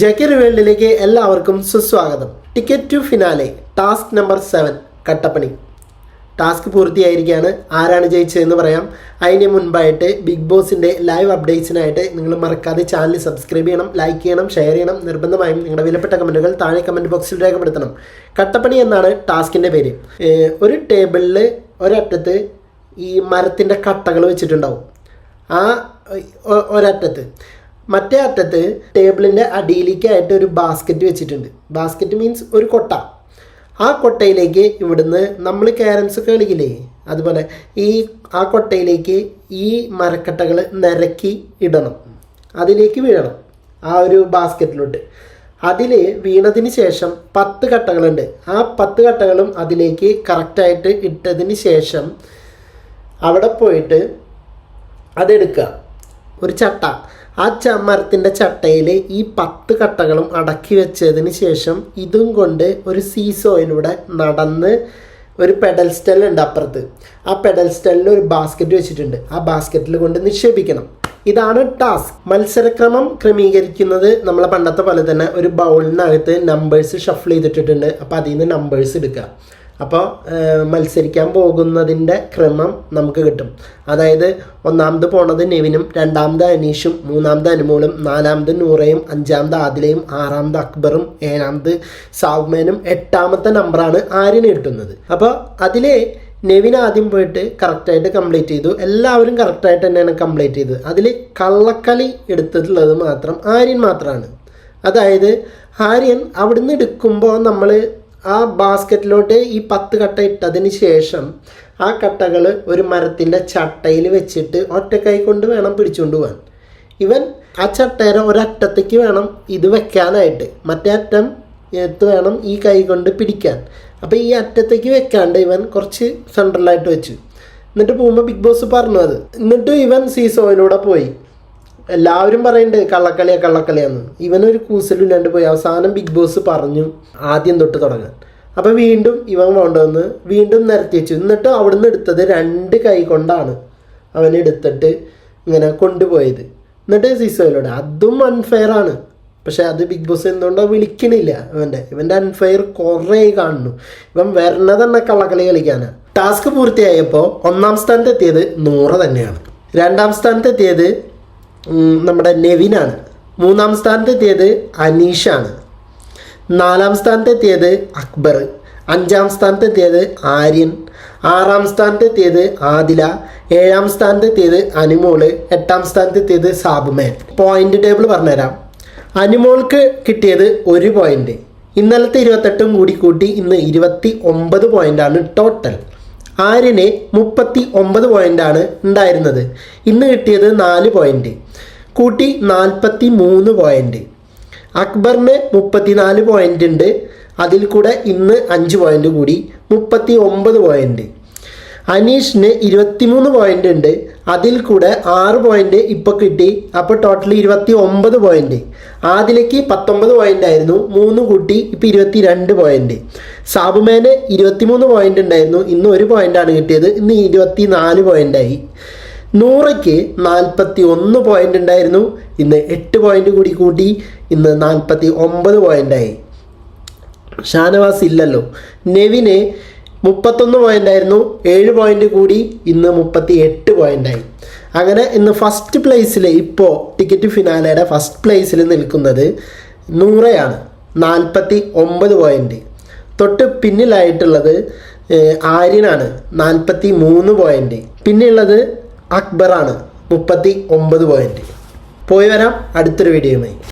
ജക്കി വേൾഡിലേക്ക് എല്ലാവർക്കും സുസ്വാഗതം. Ticket to finale task number seven കട്ടപ്പണി. Task പൂർത്തിയായിരിക്കുകയാണ് ആരാണ് ജയിച്ചതെന്ന് പറയാം. അതിന് മുൻപായിട്ട് ബിഗ് ബോസിന്റെ ലൈവ് അപ്ഡേറ്റ്സിനായിട്ട് നിങ്ങൾ മറക്കാതെ ചാനൽ സബ്സ്ക്രൈബ് ചെയ്യണം ലൈക്ക് ചെയ്യണം ഷെയർ ചെയ്യണം. നിർബന്ധമായും നിങ്ങളുടെ വിലപ്പെട്ട കമന്റുകൾ താഴെ കമന്റ് ബോക്സിൽ രേഖപ്പെടുത്തണം. കട്ടപ്പണി എന്നാണ് ടാസ്കിന്റെ പേര്. ഒരു ടേബിളിൽ ഒരറ്റത്ത് ഈ മരത്തിന്റെ കട്ടകൾ വെച്ചിട്ടുണ്ടാവും. ആ ഒരറ്റത്ത്. മറ്റേ അറ്റത്ത് ടേബിളിന്റെ അടിയിലേക്കായിട്ട് ഒരു ബാസ്ക്കറ്റ് വെച്ചിട്ടുണ്ട്. ബാസ്ക്കറ്റ് മീൻസ് ഒരു കൊട്ട. ആ കൊട്ടയിലേക്ക് ഇവിടുന്ന് നമ്മൾ ക്യാരംസ് ഒക്കെ കളിക്കില്ലേ? അതുപോലെ ഈ ആ കൊട്ടയിലേക്ക് ഈ മരക്കട്ടകൾ നിരക്കി ഇടണം. അതിലേക്ക് വീഴണം. ആ ഒരു ബാസ്ക്കറ്റിലോട്ട് അതിൽ വീണതിന് ശേഷം പത്ത് കട്ടകളുണ്ട്. ആ പത്ത് കട്ടകളും അതിലേക്ക് കറക്റ്റായിട്ട് ഇട്ടതിന് ശേഷം അവിടെ പോയിട്ട് അതെടുക്കുക. ഒരു ചട്ട. ആ ചമ്മരത്തിന്റെ മരത്തിന്റെ ചട്ടയിൽ ഈ പത്ത് കട്ടകളും അടക്കി വെച്ചതിന് ശേഷം ഇതും കൊണ്ട് ഒരു സീസോയിലൂടെ നടന്ന് ഒരു പെഡൽ സ്റ്റെല്ലുണ്ട് അപ്പുറത്ത്. ആ പെഡൽ സ്റ്റെല്ലിൽ ഒരു ബാസ്ക്കറ്റ് വെച്ചിട്ടുണ്ട്. ആ ബാസ്ക്കറ്റിൽ കൊണ്ട് നിക്ഷേപിക്കണം. ഇതാണ് ടാസ്ക് മത്സരക്രമം ക്രമീകരിക്കുന്നത് നമ്മളെ പണ്ടത്തെ പോലെ തന്നെ ഒരു ബൗളിനകത്ത് നമ്പേഴ്സ് ഷഫിൾ ചെയ്തിട്ടിട്ടുണ്ട്. അപ്പോൾ അതിൽ നിന്ന് നമ്പേഴ്സ് എടുക്കുക അപ്പോൾ മത്സരിക്കാൻ പോകുന്നതിന്റെ ക്രമം നമുക്ക് കിട്ടും. അതായത് ഒന്നാമത് പോണത് നെവിനും രണ്ടാമത് അനീഷും മൂന്നാമത് അനുമോളും നാലാമത് നൂറയും അഞ്ചാമത് ആദിലയും ആറാമത് അക്ബറും ഏഴാമത് സാവ്മേനും എട്ടാമത്തെ നമ്പറാണ് ആര്യന് കിട്ടുന്നത്. അപ്പോൾ അതിലെ നെവിൻ ആദ്യം പോയിട്ട് കറക്റ്റായിട്ട് കംപ്ലീറ്റ് ചെയ്തു. എല്ലാവരും കറക്റ്റായിട്ട് തന്നെയാണ് കംപ്ലീറ്റ് ചെയ്തത്. അതിൽ കള്ളക്കളി എടുത്തിട്ടുള്ളത് മാത്രം ആര്യൻ മാത്രമാണ് അതായത് ആര്യൻ അവിടുന്ന് എടുക്കുമ്പോൾ നമ്മൾ ആ ബാസ്ക്കറ്റിലോട്ട് ഈ പത്ത് കട്ട ഇട്ടതിന് ശേഷം ആ കട്ടകൾ ഒരു മരത്തിന്റെ ചട്ടയിൽ വെച്ചിട്ട് ഒറ്റക്കൈ കൊണ്ട് വേണം പിടിച്ചുകൊണ്ട് പോകാൻ ഇവൻ ആ ചട്ടയുടെ ഒരറ്റത്തേക്ക് വേണം ഇത് വെക്കാനായിട്ട്. മറ്റേ അറ്റം എടുത്ത് വേണം ഈ കൈ കൊണ്ട് പിടിക്കാൻ. അപ്പോൾ ഈ അറ്റത്തേക്ക് വെക്കാണ്ട് ഇവൻ കുറച്ച് സെൻട്രലായിട്ട് വെച്ചു. എന്നിട്ട് പോകുമ്പോൾ ബിഗ് ബോസ് പറഞ്ഞു അത്. എന്നിട്ട് ഇവൻ സീസോയിലൂടെ പോയി. എല്ലാവരും പറയുന്നുണ്ട് കള്ളക്കളിയാ കള്ളക്കളിയാന്ന് ഇവനൊരു കൂസലില്ലാണ്ട് പോയി. അവസാനം ബിഗ് ബോസ് പറഞ്ഞു ആദ്യം തൊട്ട് തുടങ്ങാൻ. അപ്പോൾ വീണ്ടും ഇവൻ കൊണ്ടുവന്ന് വീണ്ടും നിരത്തി വെച്ചു. എന്നിട്ട് അവിടുന്ന് എടുത്തത് രണ്ട് കൈ കൊണ്ടാണ് അവൻ എടുത്തിട്ട് ഇങ്ങനെ കൊണ്ടുപോയത്. എന്നിട്ട് സീസോയിലൂടെ അതും അൺഫെയർ ആണ്. പക്ഷെ അത് ബിഗ് ബോസ് എന്തുകൊണ്ടോ വിളിക്കണില്ല ഇവന്റെ ഇവന്റെ അൺഫെയർ കുറേ കാണുന്നു. ഇവൻ വരണത് തന്നെ കള്ളക്കളി കളിക്കാനാണ് ടാസ്ക് പൂർത്തിയായപ്പോൾ ഒന്നാം സ്ഥാനത്ത് എത്തിയത് നൂറ് തന്നെയാണ്. രണ്ടാം സ്ഥാനത്ത് എത്തിയത് ഉം, നമ്മുടെ നെവിനാണ്. മൂന്നാം സ്ഥാനത്ത് എത്തിയത് അനീഷാണ്. നാലാം സ്ഥാനത്ത് എത്തിയത് അക്ബർ. അഞ്ചാം സ്ഥാനത്ത് എത്തിയത് ആര്യൻ. ആറാം സ്ഥാനത്ത് എത്തിയത് ആദില. ഏഴാം സ്ഥാനത്ത് എത്തിയത് അനുമോൾ. എട്ടാം സ്ഥാനത്ത് എത്തിയത് സാബുമേൻ. പോയിന്റ് ടേബിൾ പറഞ്ഞുതരാം. അനുമോൾക്ക് കിട്ടിയത് ഒരു പോയിന്റ് ഇന്നലത്തെ ഇരുപത്തെട്ടും കൂടി കൂട്ടി ഇന്ന് ഇരുപത്തി ഒമ്പത് പോയിന്റാണ് ടോട്ടൽ ആര്യന് മുപ്പത്തി ഒമ്പത് പോയിന്റാണ് ഉണ്ടായിരുന്നത്. ഇന്ന് കിട്ടിയത് നാല് പോയിന്റ്. കൂട്ടി നാൽപ്പത്തി മൂന്ന് പോയിന്റ്. അക്ബറിന് മുപ്പത്തിനാല് പോയിന്റ് ഉണ്ട്. അതിൽ കൂടെ ഇന്ന് അഞ്ച് പോയിന്റ് കൂടി. മുപ്പത്തി ഒമ്പത് പോയിന്റ്. അനീഷിന് ഇരുപത്തിമൂന്ന് പോയിന്റ് ഉണ്ട്. അതിൽ കൂടെ ആറ് പോയിന്റ് ഇപ്പോൾ കിട്ടി. അപ്പോൾ ടോട്ടൽ ഇരുപത്തി ഒമ്പത് പോയിന്റ് ആദിലേക്ക് പത്തൊമ്പത് പോയിന്റ് ആയിരുന്നു. മൂന്ന് കൂട്ടി ഇപ്പോൾ ഇരുപത്തി രണ്ട് പോയിന്റ് സാബുമേന് ഇരുപത്തിമൂന്ന് പോയിന്റ് ഉണ്ടായിരുന്നു. ഇന്ന് ഒരു പോയിന്റാണ് കിട്ടിയത്. ഇന്ന് ഇരുപത്തി നാല് പോയിന്റായി നൂറയ്ക്ക് നാൽപ്പത്തി ഒന്ന് പോയിന്റ് ഉണ്ടായിരുന്നു. ഇന്ന് എട്ട് പോയിന്റ് കൂടി കൂട്ടി. ഇന്ന് നാൽപ്പത്തി ഒമ്പത് പോയിന്റായി ഷാനവാസ് ഇല്ലല്ലോ. നെവിന് മുപ്പത്തൊന്ന് പോയിന്റ് ആയിരുന്നു ഏഴ് പോയിന്റ് കൂടി ഇന്ന് മുപ്പത്തി എട്ട് പോയിന്റായി. അങ്ങനെ ഇന്ന് ഫസ്റ്റ് പ്ലേസിൽ ഇപ്പോൾ ടിക്കറ്റ് ഫിനാലയുടെ ഫസ്റ്റ് പ്ലേസിൽ നിൽക്കുന്നത് നൂറയാണ്. നാൽപ്പത്തി ഒമ്പത് പോയിന്റ്. തൊട്ട് പിന്നിലായിട്ടുള്ളത് ആര്യനാണ്. നാൽപ്പത്തി മൂന്ന് പോയിന്റ്. പിന്നെയുള്ളത് അക്ബറാണ്. മുപ്പത്തി ഒമ്പത് പോയിന്റ്. പോയി വരാം. അടുത്തൊരു വീഡിയോയുമായി.